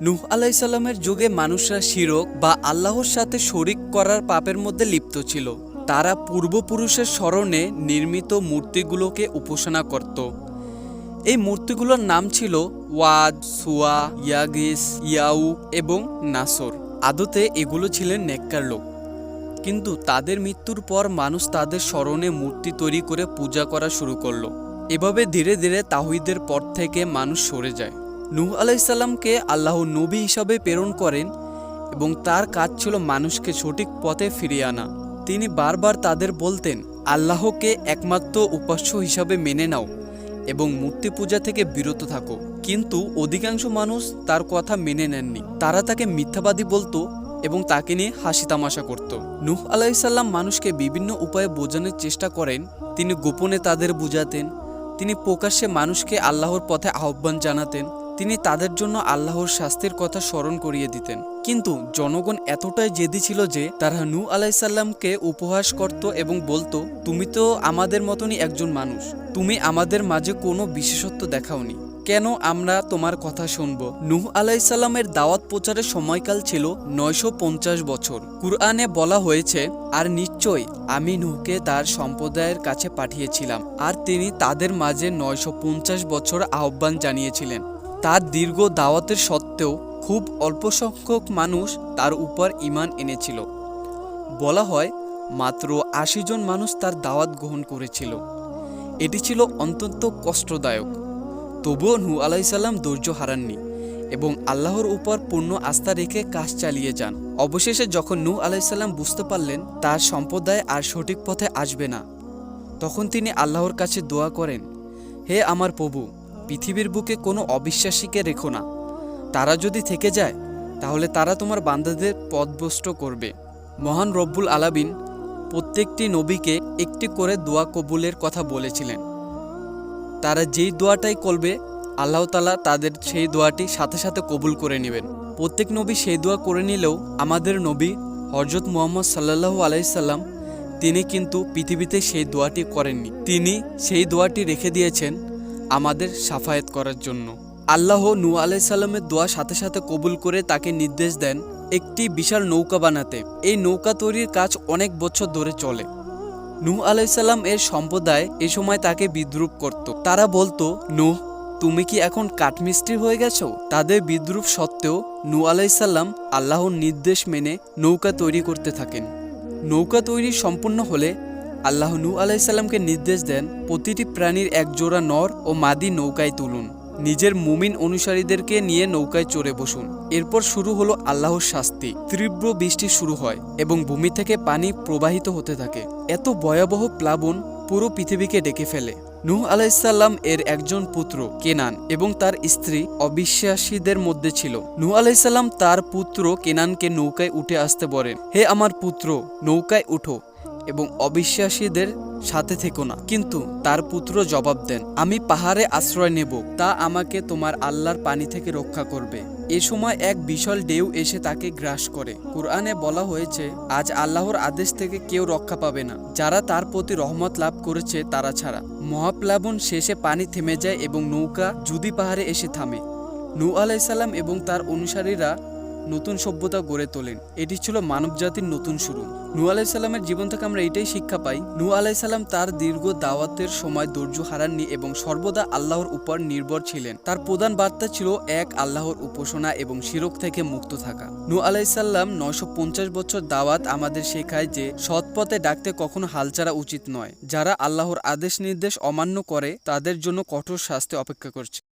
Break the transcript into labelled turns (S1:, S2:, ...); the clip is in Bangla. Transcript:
S1: নূহ আলাইসাল্লামের যুগে মানুষরা শিরক বা আল্লাহর সাথে শরিক করার পাপের মধ্যে লিপ্ত ছিল। তারা পূর্বপুরুষের স্মরণে নির্মিত মূর্তিগুলোকে উপাসনা করত। এই মূর্তিগুলোর নাম ছিল ওয়াদ, সুয়া, ইয়াগিস, ইয়াউ এবং নাসর। আদতে এগুলো ছিলেন নেককার লোক। কিন্তু তাদের মৃত্যুর পর মানুষ তাদের স্মরণে মূর্তি তৈরি করে পূজা করা শুরু করল। এভাবে ধীরে ধীরে তাহিদের পর থেকে মানুষ সরে যায়। নূহ আলাইসাল্লামকে আল্লাহ নবী হিসাবে প্রেরণ করেন এবং তার কাজ ছিল মানুষকে সঠিক পথে ফিরিয়ে আনা। তিনি বারবার তাদের বলতেন, আল্লাহকে একমাত্র উপাস্য হিসাবে মেনে নাও এবং মূর্তি পূজা থেকে বিরত থাকো। কিন্তু অধিকাংশ মানুষ তার কথা মেনে নেননি। তারা তাকে মিথ্যাবাদী বলতো এবং তাকে নিয়ে হাসি তামাশা করত। নূহ আলাইসাল্লাম মানুষকে বিভিন্ন উপায়ে বোঝানোর চেষ্টা করেন। তিনি গোপনে তাদের বুঝাতেন। তিনি প্রকাশ্যে মানুষকে আল্লাহর পথে আহ্বান জানাতেন। তিনি তাদের জন্য আল্লাহর শাস্তির কথা স্মরণ করিয়ে দিতেন। কিন্তু জনগণ এতটাই জেদি ছিল যে, তারা নূ আলাইসাল্লামকে উপহাস করত এবং বলতো, তুমি তো আমাদের মতনই একজন মানুষ। তুমি আমাদের মাঝে কোনো বিশেষত্ব দেখাওনি। কেন আমরা তোমার কথা শুনব? নূহ আলাইসাল্লামের দাওয়াত প্রচারের সময়কাল ছিল নয়শো পঞ্চাশ বছর। কুরআনে বলা হয়েছে, আর নিশ্চয় আমি নূহকে তার সম্প্রদায়ের কাছে পাঠিয়েছিলাম। আর তিনি তাদের মাঝে নয়শো পঞ্চাশ বছর আহ্বান জানিয়েছিলেন। তার দীর্ঘ দাওয়াতের সত্ত্বেও খুব অল্প সংখ্যক মানুষ তার উপর ইমান এনেছিল। বলা হয়, মাত্র আশি জন মানুষ তার দাওয়াত গ্রহণ করেছিল। এটি ছিল অত্যন্ত কষ্টদায়ক। তবুও নূ আলাইসাল্লাম ধৈর্য হারাননি এবং আল্লাহর উপর পূর্ণ আস্থা রেখে কাজ চালিয়ে যান। অবশেষে যখন নূ আলাইসাল্লাম বুঝতে পারলেন, তার সম্প্রদায় আর সঠিক পথে আসবে না, তখন তিনি আল্লাহর কাছে দোয়া করেন, হে আমার প্রভু পৃথিবীর বুকে কোনো অবিশ্বাসীকে রেখো না। তারা যদি থেকে যায়, তাহলে তারা তোমার বান্দাদের পদভ্রষ্ট করবে। মহান রব্বুল আলাবিন প্রত্যেকটি নবীকে একটি করে দোয়া কবুলের কথা বলেছিলেন। তারা যেই দোয়াটাই করবে, আল্লাহ তালা তাদের সেই দোয়াটি সাথে সাথে কবুল করে নেবেন। প্রত্যেক নবী সেই দোয়া করে নিলেও আমাদের নবী হজরত মুহাম্মদ সাল্লাহু আলাইসাল্লাম তিনি কিন্তু পৃথিবীতে সেই দোয়াটি করেননি। তিনি সেই দোয়াটি রেখে দিয়েছেন আমাদের সাফায়াত করার জন্য। আল্লাহ নূ আলাইসাল্লামের দোয়া সাথে সাথে কবুল করে তাকে নির্দেশ দেন একটি বিশাল নৌকা বানাতে। এই নৌকা তৈরির কাজ অনেক বছর ধরে চলে। নূহ আলাইসাল্লাম এর সম্প্রদায় এ সময় তাকে বিদ্রুপ করত। তারা বলতো, নূহ, তুমি কি এখন কাঠমিস্ত্রি হয়ে গেছো? তাদের বিদ্রুপ সত্ত্বেও নূ আলাইসাল্লাম আল্লাহর নির্দেশ মেনে নৌকা তৈরি করতে থাকেন। নৌকা তৈরি সম্পূর্ণ হলে আল্লাহ নূ আলাইসাল্লামকে নির্দেশ দেন, প্রতিটি প্রাণীর এক জোড়া নর ও মাদি নৌকায় তুলুন। নিজের মুমিন অনুসারীদেরকে নিয়ে নৌকায় চড়ে বসুন। এরপর শুরু হলো আল্লাহর শাস্তি। তীব্র বৃষ্টি শুরু হয় এবং ভূমি থেকে পানি প্রবাহিত হতে থাকে। এত ভয়াবহ প্লাবন পুরো পৃথিবীকে ডেকে ফেলে। নূহ আলাইসাল্লাম এর একজন পুত্র, কেনান, এবং তার স্ত্রী অবিশ্বাসীদের মধ্যে ছিল। নূহ আলাইসাল্লাম তার পুত্র কেনানকে নৌকায় উঠে আসতে বলেন, হে আমার পুত্র, নৌকায় উঠো। এবং অবিশ্বাসীদের সাথে থেকো না। কিন্তু তার পুত্র জবাব দেন, আমি পাহাড়ে আশ্রয় নেব, তা আমাকে তোমার আল্লাহর পানি থেকে রক্ষা করবে। এ সময় এক বিশাল ঢেউ এসে তাকে গ্রাস করে। কোরআনে বলা হয়েছে, আজ আল্লাহর আদেশ থেকে কেউ রক্ষা পাবে না। যারা তার প্রতি রহমত লাভ করেছে, তারা ছাড়া। মহাপ্লাবন শেষে পানি থেমে যায় এবং নৌকা জুদি পাহাড়ে এসে থামে। নূ আলাইসাল্লাম এবং তার অনুসারীরা নতুন সভ্যতা গড়ে তোলেন। এটি ছিল মানবজাতির নতুন শুরু। নূ আলাইসাল্লামের জীবন থেকে আমরা এটাই শিক্ষা পাই, নূ আলাইসাল্লাম তার দীর্ঘ দাওয়াতের সময় ধৈর্য হারাননি এবং সর্বদা আল্লাহর উপর নির্ভর ছিলেন। তার প্রধান বার্তা ছিল এক, আল্লাহর উপাসনা এবং শিরক থেকে মুক্ত থাকা। নূ আলাইসাল্লাম নয়শো পঞ্চাশ বছর দাওয়াত আমাদের শেখায় যে, সৎ পথে ডাকতে কখনো হাল উচিত নয়। যারা আল্লাহর আদেশ নির্দেশ অমান্য করে, তাদের জন্য কঠোর শাস্তি অপেক্ষা করছে।